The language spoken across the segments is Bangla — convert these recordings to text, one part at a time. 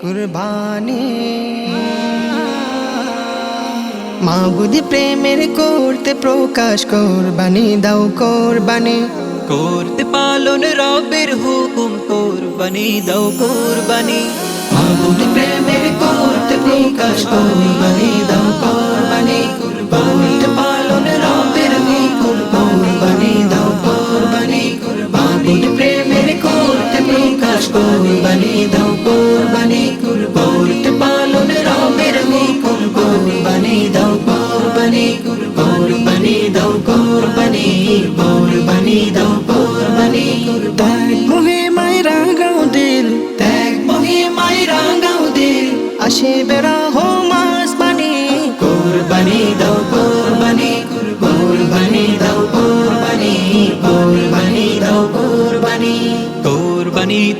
কুরবানি। মাবুদি প্রেমের করতে প্রকাশ কোরবানি দাও কোরবানি। করতে পালন রবের হুকুম কোরবানি দাও কোরবানি। মাহবুব প্রেমের করতে প্রকাশ কোরবানি দাও কোরবানি। করতে কোরবানি দাও কুরবানি কুরবানি। পালন রবের হুকুম কুরবানি। দাও কুরবানি কুরবানি। দাও কুরবানি। কুরবানি দাও কুরবানি ত্যাগ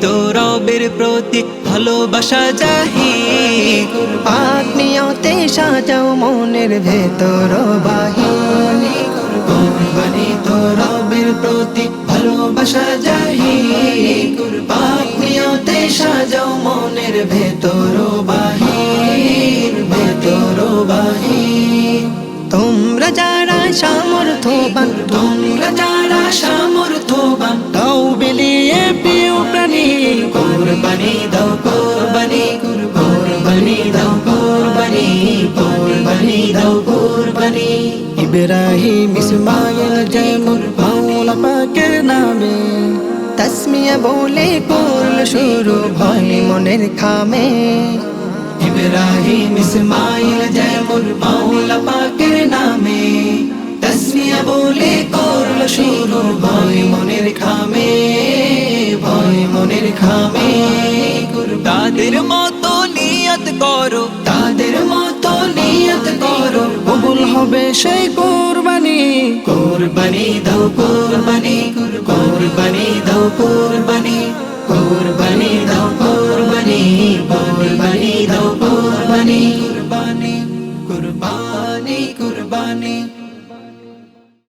তো রবের প্রতি ভালোবাসা পাক নিয়তে সাজাও মনের ভেতর কোরবানি তো রবের প্রতি ভালোবাসা পাক নিয়তে সাজাও মনের ভেতর বাহির ভেতর বাহির তোমরা যারা সামর্থ্যবান তোমরা যারা কোরবানি দাও কোরবানি কোরবানি দাও কোরবানি কোরবানি দাও কোরবানি। ইব্রাহিম ইসমাইল যেমন মাওলা পাকের নামে তসমিয়া বলে করল শুরু ভয় মনের খামে। ইব্রাহিম ইসমাইল যেমন মাওলা পাকের নামে তসমিয়া বলে করল শুরু ভয় মনের খামে। ভয় মনের খামে তাদের মতো নিয়ত করো। তাদের মতো নিয়ত করো। কবুল হবে সেই কোরবানি। কোরবানি দাও কোরবানি কোরবানি দাও কোরবানি। কোরবানি দাও কোরবানি। কোরবানি দাও কোরবানি। কোরবানি কোরবানি।